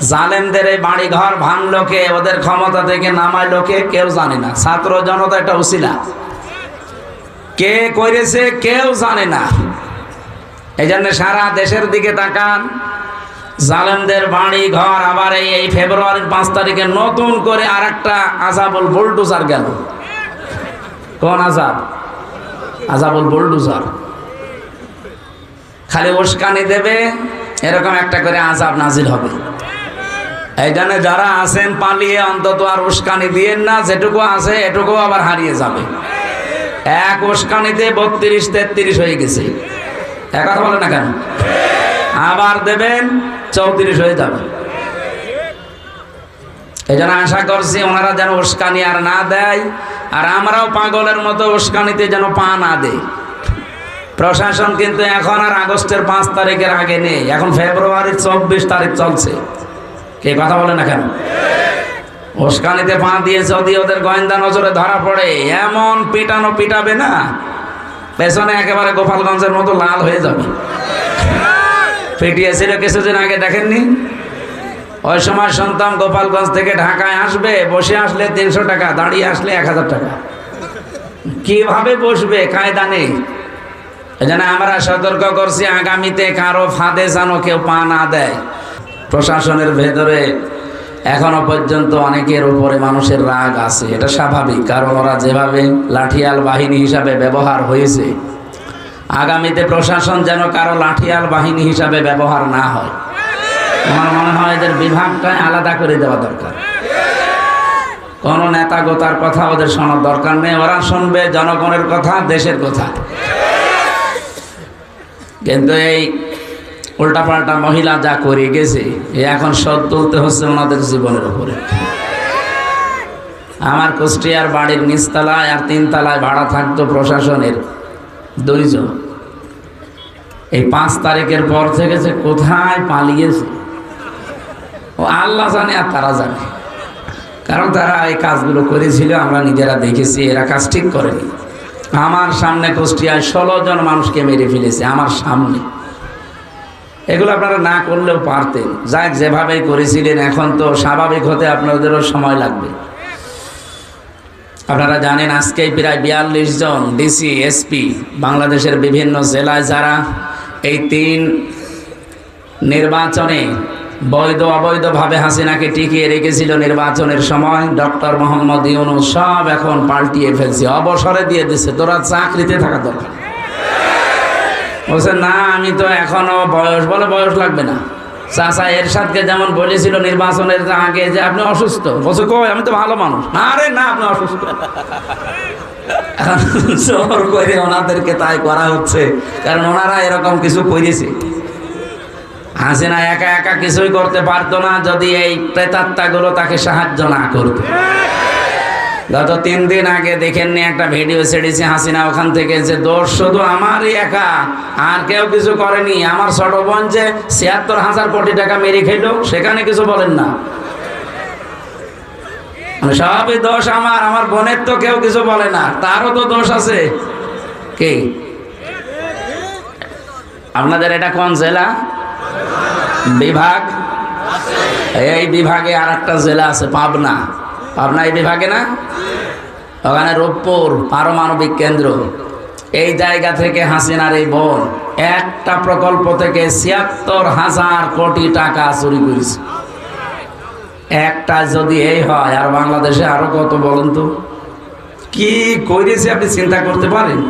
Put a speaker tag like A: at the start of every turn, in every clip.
A: জালেমদের এই বাড়ি ঘর ভাঙলো কে? ওদের ক্ষমতা থেকে নামাইলো কে? কেউ জানে না। ছাত্র জনতা একটা উসিলা। কে করেছে কেউ জানে না। এই জন্য সারা দেশের দিকে তাকান। জালেমদের বাড়ি ঘর আবার এই এই ফেব্রুয়ারির পাঁচ তারিখে নতুন করে আর একটা আজাবুল বুলডুজার গেল। কোন আজাব? আজাবুল বুলডুজার। খালি উস্কানি দেবে, এরকম একটা করে আজাব নাজিল হবে। এই জন্য যারা আছেন, পালিয়ে অন্তত আর উস্কানি দিয়েন না, যেটুকু আছে এটুকু আবার হারিয়ে যাবে। এক উস্কানিতে বত্রিশ, তেত্রিশ হয়ে গেছে। কথা বলে না কেন? আবার দেবেন, চৌত্রিশ হয়ে যাবে। এই জন্য আশা করছি ওনারা যেন উস্কানি আর না দেয়, আর আমরাও পাগলের মতো উস্কানিতে যেন পা না দেয় প্রশাসন কিন্তু এখন আর আগস্টের পাঁচ তারিখের আগে নেই, এখন ফেব্রুয়ারির চব্বিশ তারিখ চলছে। কে কথা বলে না কেন? উস্কানিতে পা দিয়ে যদি ওদের গোয়েন্দা নজরে ধরা পড়ে, এমন পিটানো পিটাবে না, পেছনে একেবারে গোপালগঞ্জের মতো লাল হয়ে যাবে। পিটিয়েছিল কিছুদিন আগে, দেখেননি? ওই সময় সন্তান গোপালগঞ্জ থেকে ঢাকায় আসবে, বসে আসলে তিনশো টাকা, দাঁড়িয়ে আসলে এক হাজার টাকা। কীভাবে বসবে কায়দা নেই? এই জন্য আমরা সতর্ক করছি, আগামীতে কারও ফাঁদে যেন কেউ পা না দেয়। প্রশাসনের ভেতরে এখনও পর্যন্ত অনেকের উপরে মানুষের রাগ আছে। এটা স্বাভাবিক, কারণ ওরা যেভাবে লাঠিয়াল বাহিনী হিসাবে ব্যবহার হয়েছে, আগামীতে প্রশাসন যেন কারও লাঠিয়াল বাহিনী হিসাবে ব্যবহার না হয়। আমার মনে হয় এদের বিভাগটা আলাদা করে দেওয়া দরকার। কোন নেতা গোতার কথা ওদের শোনার দরকার নেই। ওরা শুনবে জনগণের কথা, দেশের কথা। কিন্তু এই উল্টাপাল্টা মহিলা যা করে গেছে এখন শোধ তুলতে হচ্ছে ওনাদের জীবনের উপরে। আমার কুষ্টিয়ার বাড়ির নিচতলায় আর তিনতলায় ভাড়া থাকতো প্রশাসনের দুইজন। এই পাঁচ তারিখের পর থেকে যে কোথায় পালিয়েছে, ও আল্লাহ জানে আর তারা জানে। কারণ তারা এই কাজগুলো করেছিল, আমরা নিজেরা দেখেছি, এরা কাজ ঠিক করেনি। আমার সামনে কুষ্টিয়ায় ষোলো জন মানুষকে মেরে ফেলেছে, আমার সামনে। এগুলো আপনারা না করলেও পারতেন। যাক, যেভাবেই করেছিলেন, এখন তো স্বাভাবিক হতে আপনাদেরও সময় লাগবে। আপনারা জানেন, আজকেই প্রায় বিয়াল্লিশ জন ডিসি এসপি বাংলাদেশের বিভিন্ন জেলায় যারা এই তিন নির্বাচনে বৈধ অবৈধভাবে হাসিনাকে টিকিয়ে রেখেছিল নির্বাচনের সময়, ডক্টর মোহাম্মদ ইউনুস সব এখন পাল্টিয়ে ফেলছে, অবসরে দিয়ে দিচ্ছে তোরা চাকরিতে থাকা দরকার। বলছে, না, আমি তো এখনও বয়স, বলে বয়স লাগবে না। চাচা এরশাদকে যেমন বলেছিল নির্বাচনের আগে যে আপনি অসুস্থ। বলছে, কই, আমি তো ভালো মানুষ। না রে, না, আপনি অসুস্থ। জোর করে ওনাদেরকে তাই করা হচ্ছে, কারণ ওনারা এরকম কিছু করেছে। হাসিনা একা একা কিছুই করতে পারতো না যদি এই প্রেতাত্মাগুলো তাকে সাহায্য না করতো। গত তিন দিন আগে দেখেননি একটা ভিডিও ছেড়েছে হাসিনা ওখান থেকে যে, দোষ শুধু আমারই একা, আর কেউ কিছু করেনি। আমার ছোট বোন যে ছিয়াত্তর হাজার কোটি টাকা মেরে খেলো, সেখানে কিছু বলেন না। সবই দোষ আমার আমার বোনের তো কেউ কিছু বলে না, তারও তো দোষ আছে। কে? আপনাদের এটা কোন জেলা? বিভাগ? এই বিভাগে আর একটা জেলা আছে, পাবনা। পাবনা এই বিভাগে না? ওখানে রূপপুর পারমাণবিক কেন্দ্র। এই জায়গা থেকে হাসিনার এই বোন একটা প্রকল্প থেকে ছিয়াত্তর হাজার কোটি টাকা চুরি করেছে। একটা যদি এই হয়, আর বাংলাদেশে আরও কত বলেন তো? কি করেছে আপনি চিন্তা করতে পারেন?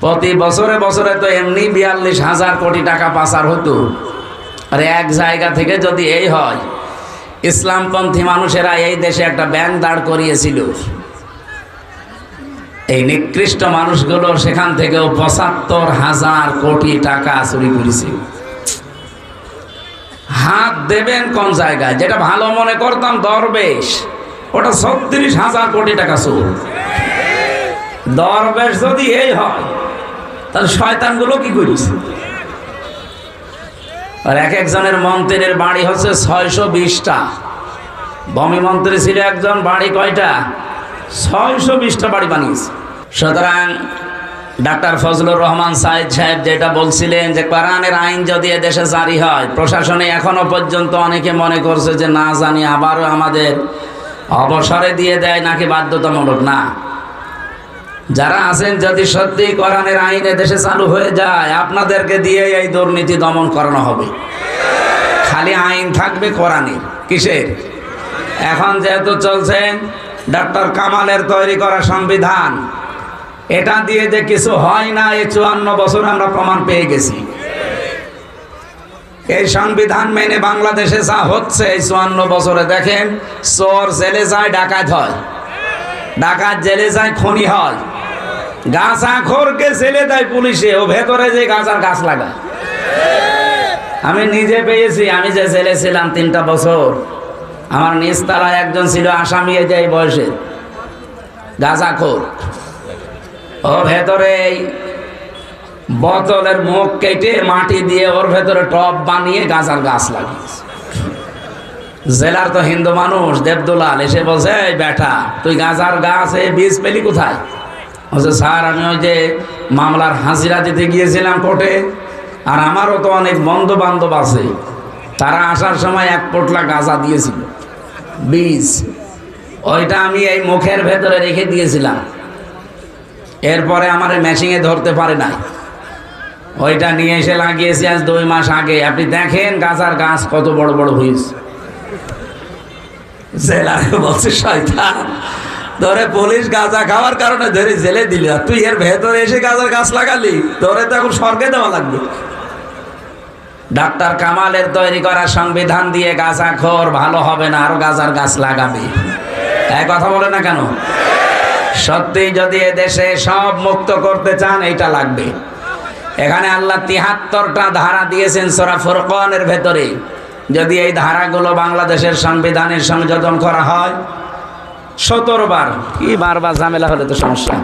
A: প্রতি বছরে বছরে তো এমনি বিয়াল্লিশ হাজার কোটি টাকা পাচার হতো। আর এক জায়গা থেকে যদি এই হয় ইসলামপন্থী মানুষেরা এই দেশে একটা ব্যাংক দাঁড় করিয়েছিল। এই নিকৃষ্ট মানুষগুলো সেখান থেকেও পঁচাত্তর হাজার কোটি টাকা চুরি করেছে। হাত দেবেন কোন জায়গায়? যেটা ভালো মনে করতাম দরবেশ, ওটা ছত্রিশ হাজার কোটি টাকা চোর। দরবেশ যদি এই হয়, তাহলে শয়তানগুলো কি করেছে? আর এক একজনের মন্ত্রীর বাড়ি হচ্ছে ছয়শো বিশটা। বমি মন্ত্রী ছিল একজন, বাড়ি কয়টা? ছয়শো বিশটা বাড়ি বানিয়েছে। সুতরাং ডাক্তার ফজলুর রহমান সাহেব সাহেব যেটা বলছিলেন যে, কোরআনের আইন যদি দেশে জারি হয়, প্রশাসনে এখনও পর্যন্ত অনেকে মনে করছে যে, না জানি, আবারও আমাদের অবসরে দিয়ে দেয় নাকি বাধ্যতামূলক। না। যারা আছেন যদি সত্যি কোরআনের আইন দেশে চালু হয়ে যায়, আপনাদেরকে দিয়ে এই দুর্নীতি দমন করানো হবে। খালি আইন থাকবে কোরআনের কিসের? এখন যেহেতু চলছেন ডক্টর কামালের তৈরি করা সংবিধান, এটা দিয়ে যে কিছু হয় না, এই চুয়ান্ন বছর আমরা প্রমাণ পেয়ে গেছি। এই সংবিধান মেনে বাংলাদেশে যা হচ্ছে, এই চুয়ান্ন বছরে দেখেন, চোর জেলে যায়, ডাকাত হয়। ডাকাত জেলে যায়, খনি হয়। গাছা খোরকে জেলে দেয় পুলিশে, ও ভেতরে যে গাছার গাছ লাগায়। আমি নিজে পেয়েছি, আমি যে জেলে ছিলাম তিনটা বছর। আমার নিচতলায় একজন ছিল আসামি এই যে এই বয়সে। গাঁজাখোর ও ভেতরে বোতলের মুখ কেটে মাটি দিয়ে ওর ভেতরে টপ বানিয়ে গাঁজার গাছ লাগিয়েছে। জেলার তো হিন্দু মানুষ, দেবদুলাল, এসে বলছে, এই বেটা, তুই গাঁজার গাছ, এই বীজ পেলি কোথায়? বলছে স্যার আমি ওই যে মামলার হাজিরা দিতে গিয়েছিলাম কোর্টে, আর আমারও তো অনেক বন্ধু বান্ধব আছে, তারা আসার সময় এক পোটলা গাঁজা দিয়েছিল, বীজ। ওইটা আমি এই মুখের ভেতরে রেখে দিয়েছিলাম। এরপরে আমার মেশিনে ধরতে পারে নাই। ওইটা নিয়ে এসে লাগিয়েছি আজ দুই মাস আগে। আপনি দেখেন গাছার গাছ কত বড় বড় হয়েছে। জেলারে বলছে, শয়তান ধরে পুলিশ গাঁজা খাওয়ার কারণে ধরে জেলে দিল তুই এর ভেতরে এসে গাঁজার গাছ লাগালি ধরে তো এখন স্বর্গে দেওয়া লাগবে। ডাক্তার কামালের তৈরি করা সংবিধান দিয়ে গাঁজা খোর ভালো হবে না, আরও গাঁজার গাছ লাগাবে। এক কথা বলে না কেন? সত্যি যদি দেশে সব মুক্ত করতে চান, এইটা লাগবে। এখানে আল্লাহ তিহাত্তরটা ধারা দিয়েছেন সোরা ফুরকনের ভেতরে। যদি এই ধারাগুলো বাংলাদেশের সংবিধানের সংযোজন করা হয় সতেরো বার। কি বারবার ঝামেলা হলে তো সমস্যা।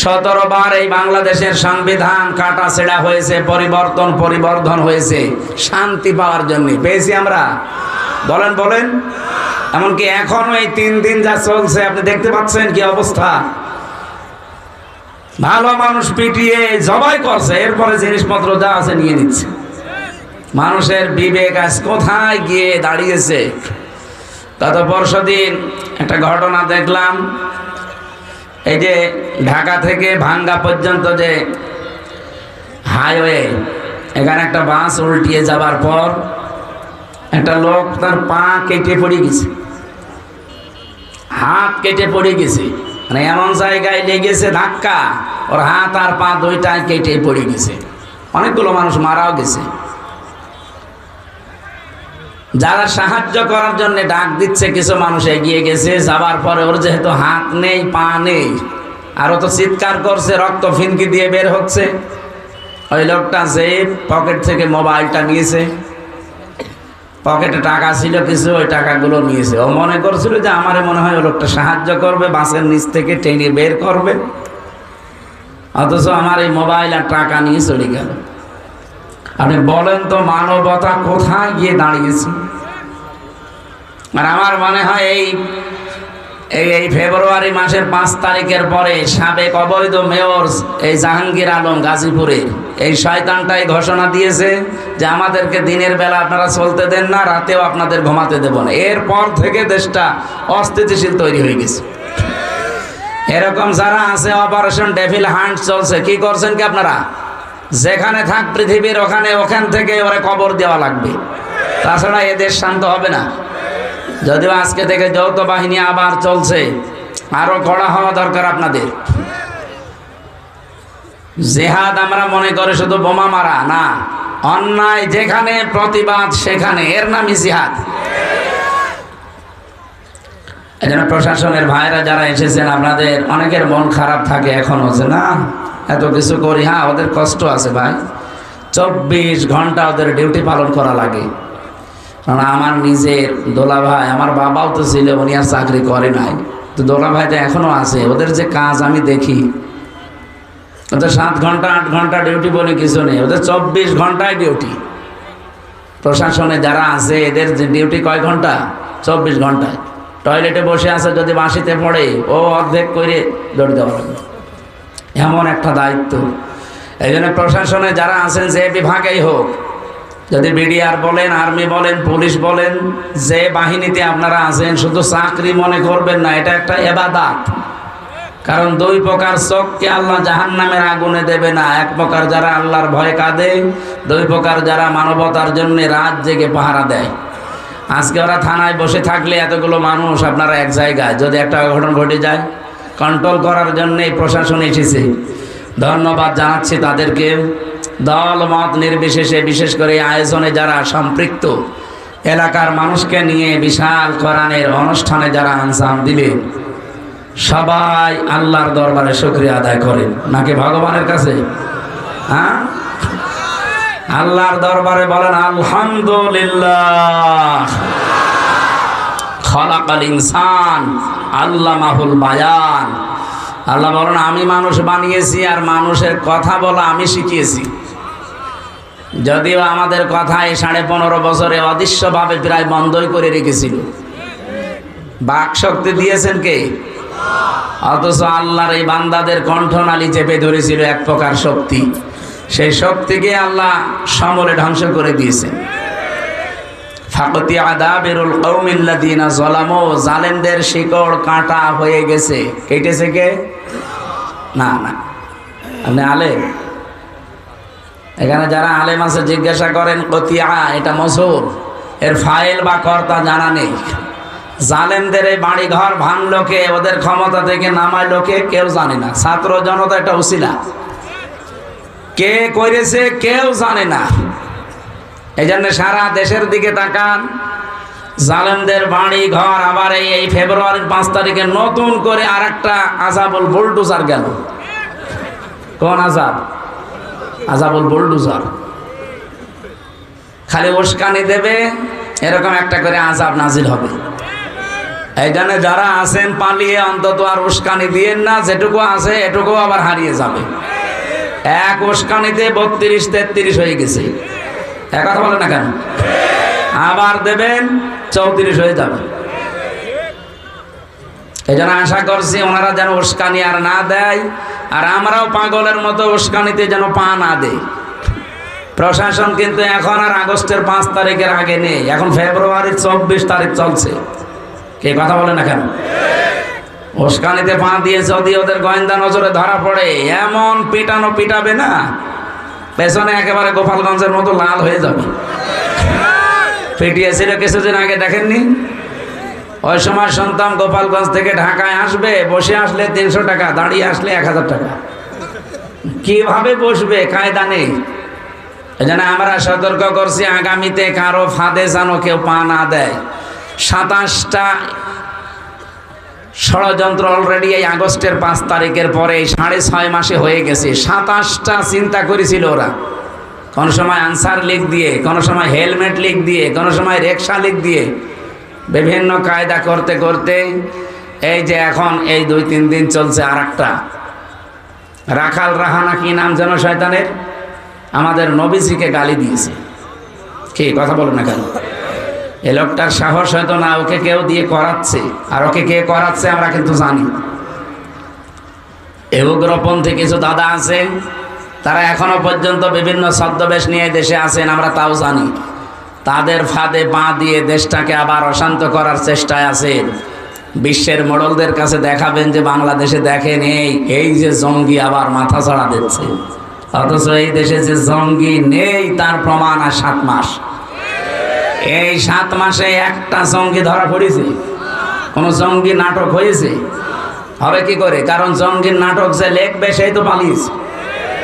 A: সতেরো বার এই বাংলাদেশের সংবিধান কাটা ছেঁড়া হয়েছে পরিবর্তন পরিবর্ধন হয়েছে শান্তি পাওয়ার জন্য। পেয়েছি আমরা? বলেন বলেন। এমনকি এখনও এই তিন দিন যা চলছে আপনি দেখতে পাচ্ছেন কি অবস্থা? ভালো মানুষ পিটিয়ে জবাই করছে এরপরে জিনিসপত্র যা আছে নিয়ে নিচ্ছে। মানুষের বিবেক আজ কোথায় গিয়ে দাঁড়িয়েছে? গত পরশু দিন একটা ঘটনা দেখলাম। এই যে ঢাকা থেকে ভাঙ্গা পর্যন্ত যে হাইওয়ে, এখানে একটা বাস উল্টিয়ে যাবার পর একটা লোক তার পা কেটে পড়ে গেছে। হাত কেটে পড়ে গেছে। মানে এমন জায়গায় লেগেছে ধাক্কা, ওর হাত আর পা দুইটাই কেটে পড়ে গেছে। অনেকগুলো মানুষ মারাও গেছে। যারা সাহায্য করার জন্য ডাক দিচ্ছে, কিছু মানুষ এগিয়ে গেছে, যাবার পরে ওর যেহেতু হাত নেই, পা নেই, আর ও তো চিৎকার করছে, রক্ত ফিনকি দিয়ে বের হচ্ছে। ওই লোকটা যে পকেট থেকে মোবাইলটা নিয়েছে, পকেটে টাকা ছিল কিছু, ওই টাকাগুলো নিয়েছে। ও মনে করছিল যে আমার মনে হয় ও লোকটা সাহায্য করবে, বাসের নিচ থেকে টেনে বের করবে। অথচ আমার এই মোবাইল আর টাকা নিয়ে চলে গেল। আপনি বলেন তো মানবতা কোথায় গিয়ে দাঁড়িয়েছে? আর আমার মনে হয় এই এই ফেব্রুয়ারি মাসের পাঁচ তারিখের পরে সাবেক অবৈধ মেয়র এই জাহাঙ্গীর আলম গাজীপুরে এই শয়তানটাই ঘোষণা দিয়েছে যে আমাদেরকে দিনের বেলা আপনারা চলতে দেন না, রাতেও আপনাদের ঘুমাতে দেব না। এরপর থেকে দেশটা অস্থিতিশীল তৈরি হয়ে গেছে। এরকম যারা আছে অপারেশন ডেভিল হান্ট চলছে, কি করছেন কি আপনারা? যেখানে থাক পৃথিবীর ওখানে, ওখান থেকে ওরা কবর দেওয়া লাগবে। তাছাড়া এ দেশ শান্ত হবে না। যদিও আজকে থেকে যৌথ বাহিনী আবার চলছে, আরও কড়া হওয়া দরকার আপনাদের। জেহাদ আমরা মনে করে শুধু বোমা মারা, না। অন্যায় যেখানে, প্রতিবাদ সেখানে। এর নামই জিহাদ। এই জন্য প্রশাসনের ভাইরা যারা এসেছেন, আপনাদের অনেকের মন খারাপ থাকে এখনও যে, না এত কিছু করি হ্যাঁ ওদের কষ্ট আছে ভাই। চব্বিশ ঘণ্টা ওদের ডিউটি পালন করা লাগে। কারণ আমার নিজের দোলা ভাই, আমার বাবাও তো ছিল, উনি আর চাকরি করে নাই। তো দোলা ভাইটা এখনও আছে, ওদের যে কাজ আমি দেখি। ওদের সাত ঘণ্টা, আট ঘণ্টা ডিউটি বলে কিছু নেই, ওদের চব্বিশ ঘন্টায় ডিউটি। প্রশাসনে যারা আছে, এদের যে ডিউটি কয় ঘণ্টা? চব্বিশ ঘন্টায়। টয়লেটে বসে আছে, যদি বাঁশিতে পড়ে, ও অর্ধেক করে দৌড় দেওয়া লাগবে। এমন একটা দায়িত্ব। এই জন্য প্রশাসনে যারা আছেন, যে বিভাগেই হোক, যদি বিডিআর বলেন, আর্মি বলেন, পুলিশ বলেন, যে বাহিনীতে আপনারা আছেন, শুধু চাকরি মনে করবেন না, এটা একটা এবাদাত। কারণ দুই প্রকার চোখকে আল্লাহ জাহান নামের আগুনে দেবে না। এক প্রকার যারা আল্লাহর ভয় কাঁদে, দুই প্রকার যারা মানবতার জন্য রাত জেগে পাহারা দেয়। আজকে ওরা থানায় বসে থাকলে এতগুলো মানুষ আপনারা এক জায়গায়, যদি একটা অঘটন ঘটে যায় কন্ট্রোল করার জন্য প্রশাসন এসেছে। ধন্যবাদ জানাচ্ছি তাদেরকে। দল মত নির্বিশেষে বিশেষ করে আয়োজনে যারা সম্পৃক্ত, এলাকার মানুষকে নিয়ে বিশাল কোরআনের অনুষ্ঠানে যারা আনসাম দিলেন সবাই আল্লাহর দরবারে শুক্রিয়া আদায় করেন। নাকি ভগবানের কাছে? হ্যাঁ? আল্লাহর দরবারে বলেন, আলহামদুলিল্লাহ। খলাকাল ইনসান আল্লাহ মাহুল বায়ান। আল্লাহ বলেন, আমি মানুষ বানিয়েছি আর মানুষের কথা বলা আমি শিখিয়েছি। যদিও আমাদের কথা এই সাড়ে পনেরো বছরে অদৃশ্যভাবে প্রায় বন্ধই করে রেখেছিল। বাক শক্তি দিয়েছেন কে? অথচ আল্লাহর এই বান্দাদের কণ্ঠনালী চেপে ধরেছিল এক প্রকার শক্তি। সেই শক্তিকে আল্লাহ সমলে ধ্বংস করে দিয়েছেন। ফাকতি আদাবেরুল কৌমিল্লাদিনা জলামো জালেমদের শিকড় কাঁটা হয়ে গেছে। কেটেছে কে? না না। আপনি আলেম? এখানে যারা আলেম আছে, জিজ্ঞাসা করেন, কতিয়া? এটা মসুর? এর ফাইল বা কর্তা জানা নেই। জালেমদের এই বাড়ি ঘর ভাঙলো কে? ওদের ক্ষমতা থেকে নামাইলো কে? কেউ জানে না। ছাত্র জনতা এটা উসিলা কে করেছে? কেউ জানে না। এই জন্য সারা দেশের দিকে তাকান। জালেমদের বাড়ি, ঘর, আবার এই ফেব্রুয়ারির পাঁচ তারিখে নতুন করে আর একটা আজাবুল বুলডুজার গেল। কোন আজাব? আজাবুল বুলডুজার। খালি উস্কানি দেবে, এরকম একটা করে আজাব নাজিল হবে। এই জন্য যারা আছেন, পালিয়ে অন্তত আর উস্কানি দিয়েন না, যেটুকু আছে এটুকু আবার হারিয়ে যাবে। এক উস্কানিতে বত্রিশ, তেত্রিশ হয়ে গেছে। এক বলে না কেন? আবার দেবেন, চৌত্রিশ হয়ে যাবে। এই জন্য আশা করছি ওনারা যেন উস্কানি আর না দেয়, আর আমরাও পাগলের মতো উস্কানিতে যেন পা না দেয় প্রশাসন কিন্তু এখন আর আগস্টের পাঁচ তারিখের আগে নেই, এখন ফেব্রুয়ারির চব্বিশ তারিখ চলছে। কে কথা বলে না কেন? উস্কানিতে পা দিয়ে যদি ওদের গোয়েন্দা নজরে ধরা পড়ে, এমন পিটানো পিটাবে না। পেছনে একেবারে গোপালগঞ্জের মতো লাল হয়ে যাবে। পিটিয়েছিল কিছুদিন আগে দেখেননি? ওই সময় শুনতাম গোপালগঞ্জ থেকে ঢাকায় আসবে, বসে আসলে তিনশো টাকা, দাঁড়িয়ে আসলে এক হাজার টাকা। কীভাবে বসবে? কায়দা নেই। এজন্য আমরা সতর্ক করছি, আগামীতে কারও ফাঁদে যেন কেউ পা না দেয়। সাতাশটা ষড়যন্ত্র অলরেডি এই আগস্টের পাঁচ তারিখের পরে সাড়ে ছয় মাসে হয়ে গেছে। সাতাশটা চিন্তা করেছিল ওরা। কোন সময় আনসার লিখ দিয়ে, কোন সময় হেলমেট লিখ দিয়ে, কোন সময় রেকশা লিখ দিয়ে, বিভিন্ন কায়দা করতে করতে এই যে এখন এই দুই তিন দিন চলছে আর একটা রাখাল রাহানা কি নাম যেন শয়তানের? আমাদের নবীজিকে গালি দিয়েছে। কি, কথা বলো না কেন? এ লোকটার সাহস হয়তো না, ওকে কেউ দিয়ে করাচ্ছে। আর ওকে কে করাচ্ছে আমরা কিন্তু জানি। এ উগ্রপন্থী কিছু দাদা আছে, তারা এখনও পর্যন্ত বিভিন্ন ছদ্মবেশ নিয়ে দেশে আছেন, আমরা তাও জানি। তাদের ফাঁদে পা দিয়ে দেশটাকে আবার অশান্ত করার চেষ্টায় আছেন বিশ্বের মোড়লদের কাছে দেখাবেন যে বাংলাদেশে দেখেন, এই এই যে জঙ্গি আবার মাথা চড়া দিচ্ছে। অথচ এই দেশে যে জঙ্গি নেই, তার প্রমাণ আর সাত মাস। এই সাত মাসে একটা জঙ্গি ধরা পড়েছে। কোনো জঙ্গি নাটক হয়েছে? হবে কি করে? কারণ জঙ্গির নাটক যে লেখবে সেই তো পালিয়েছে।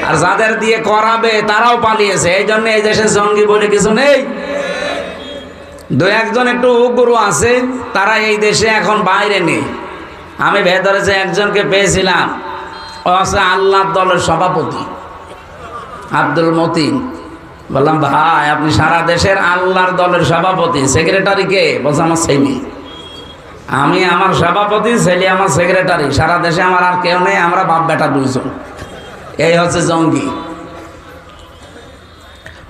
A: আর যাদের দিয়ে করাবে তারাও পালিয়েছে। এই জন্য এই দেশে জঙ্গি বলে কিছু নেই। দু একজন একটু উগ্র আছে, তারা এই দেশে এখন বাইরে নেই। আমি ভেতরে যে একজনকে পেয়েছিলাম, ও আছে আল্লাহ দলের সভাপতি, আব্দুল মতিন। বললাম, ভাই, আপনি সারা দেশের আল্লাহর দলের সভাপতি। সেক্রেটারি কে? বলছে, আমার ছেলে। আমি আমার সভাপতি, ছেলে আমার সেক্রেটারি। সারা দেশে আমার আর কেউ নেই, আমরা বাপ বেটা দুইজন। এই হচ্ছে জঙ্গি।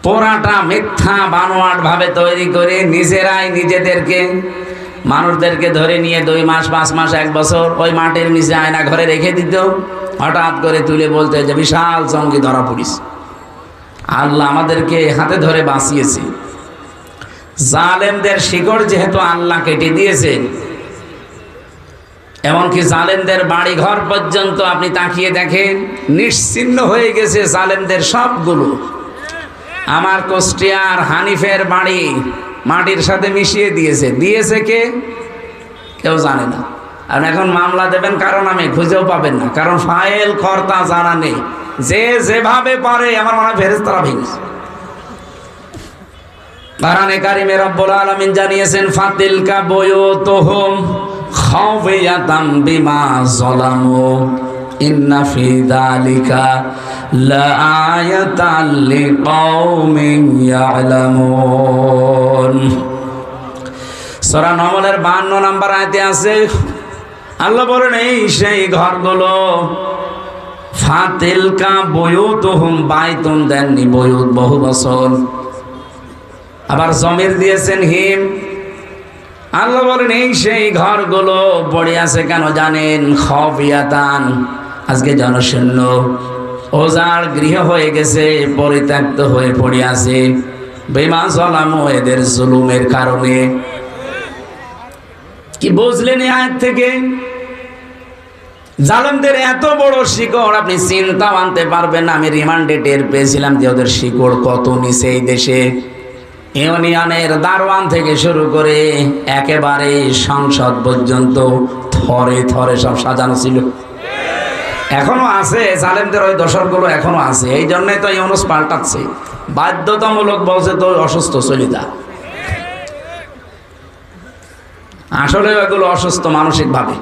A: পোড়াটা মিথ্যা বানোয়াট ভাবে তৈরি করে নিজেরাই নিজেদেরকে, মানুষদেরকে ধরে নিয়ে দুই মাস, পাঁচ মাস, এক বছর ওই মাটির নিচে আয়না ঘরে রেখে দিত। হঠাৎ করে তুলে বলতে যে, বিশাল জঙ্গি ধরা পড়িস আল্লাহ আমাদেরকে হাতে ধরে বাঁচিয়েছে। জালেমদের শিকড় যেহেতু আল্লাহ কেটে দিয়েছেন এমনকি জালেমদের বাড়ি ঘর পর্যন্ত আপনি তাকিয়ে দেখেন, নিশ্চিন্ন হয়ে গেছে জালেমদের সবগুলো। আমার কোষ্টিয়ার হানিফের বাড়ি মাটির সাথে মিশিয়ে দিয়েছে। দিয়েছে কে? কেউ জানে না। আর এখন মামলা দেবেন কারণ আমি খুঁজেও পাবেন না। কারণ ফাইল কর্তা জানা নেই। যে যেভাবে পারে, আমার মনে হয় ফেরেস্তারা ভেঙেছে। কারণে কারিমে রব্বুল আলামিন জানিয়েছেন, ফাতিলকা বয়ুতুহুম খাওফিয়াতাম বিমা যালামু, ইন্না ফি যালিকা লাআয়াতান লিকাউমিন ইয়ালামুন। সূরা নমলের 52 নম্বর আয়াতে আছে, আল্লাহ বলেন, এই সেই ঘরগুলো বয়ুতুহুম বাইতুন দেননি বয়ুত বহু বছর। আবার জমির দিয়েছেন হিম। আল্লাহ বলেন, এই সেই ঘরগুলো পড়ে আছে কেন জানেন? খবিয়াতান, আজকে জনশূন্য। ওজার গৃহ হয়ে গেছে, পরিত্যক্ত হয়ে পড়ে আছে। বেমা জলামো এদের জুলুমের কারণে। কি বুঝলেন এই আয়াত থেকে? জালেমদের এত বড় শিকড়, আপনি চিন্তা আনতে পারবেন না। আমি রিমান্ডে টের পেয়েছিলাম যে ওদের শিকড় কত নিচে এই দেশে। ইউনিয়নের দারোয়ান থেকে শুরু করে একেবারে সংসদ পর্যন্ত থরে থরে সব সাজানো ছিল। এখনও আছে, জালেমদের ওই দশকগুলো এখনও আছে। এই জন্যই তো ইউনুস পাল্টাচ্ছে। বাধ্যতামূলক বলছে তো অসুস্থ চলে যা আসলে এগুলো অসুস্থ মানসিকভাবে।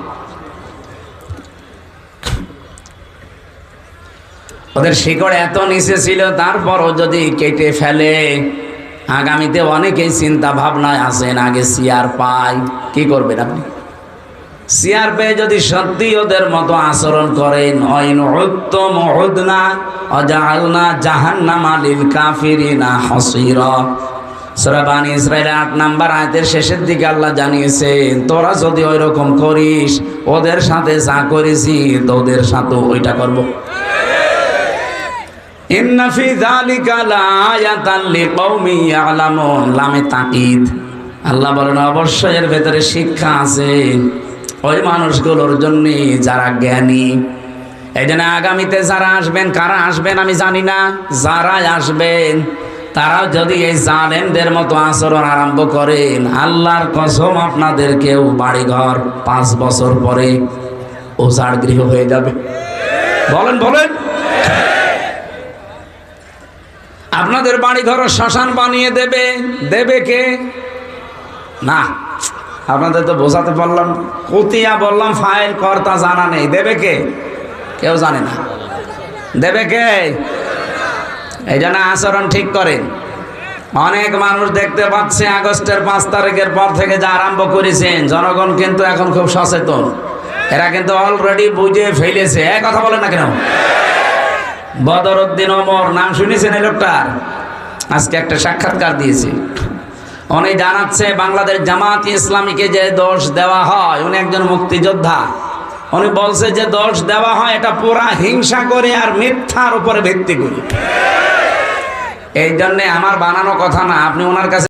A: ওদের শিকড় এত নিচে ছিল, তারপরও যদি কেটে ফেলে, আগামীতে অনেকেই চিন্তা ভাবনায় আছেন, আগে সিয়ার পাই। কি করবেন আপনি? সিয়ার পেয়ে যদি সত্যি ওদের মতো আচরণ করেন, অইন উত্তম উদনা, অজালনা জাহান্নাম আলিল কাফিরিনা হসির। সরাবান ইসরায়েল আট নাম্বার আয়তের শেষের দিকে আল্লাহ জানিয়েছেন, তোরা যদি ওই রকম করিস, ওদের সাথে যা করেছি, তোদের সাথে ওইটা করব। ইন্না ফি যালিকা লাআয়াতান আল্লাহ বলেন, অবশ্যই এর ভেতরে শিক্ষা আছে। ওই মানুষগুলোর জন্য যারা জ্ঞানী। এই জন্য আগামীতে যারা আসবেন, কারা আসবেন আমি জানি না। যারাই আসবেন তারা যদি এই জালেমদের মতো আচরণ আরম্ভ করেন, আল্লাহর কসম আপনাদের আপনাদেরকেও বাড়িঘর পাঁচ বছর পরে ওজাড় গৃহ হয়ে যাবে। বলেন বলেন। আপনাদের বাড়ি ঘর শ্মশান বানিয়ে দেবে। দেবে কে? না, আপনাদের তো বোঝাতে পারলাম, কতিয়া বললাম, ফাইল কর্তা জানা নেই। দেবে কে? কেউ জানে না। দেবে কে? এই জন্য আচরণ ঠিক করেন। অনেক মানুষ দেখতে পাচ্ছে, আগস্টের পাঁচ তারিখের পর থেকে যা আরম্ভ করেছেন, জনগণ কিন্তু এখন খুব সচেতন। এরা কিন্তু অলরেডি বুঝে ফেলেছে। কথা বলে না কেন? বদরুদ্দিন ওমর, নাম শুনেছেন এই লোকটার আজকে একটা সাক্ষাৎকার দিয়েছে। উনি জানাচ্ছে, বাংলাদেশ জামাত ইসলামীকে যে দোষ দেওয়া হয়, উনি একজন মুক্তিযোদ্ধা। উনি বলছে যে দোষ দেওয়া হয় এটা পুরা হিংসা করে আর মিথ্যার উপরে ভিত্তি করে। এই জন্যে আমার বানানো কথা না, আপনি ওনার কাছে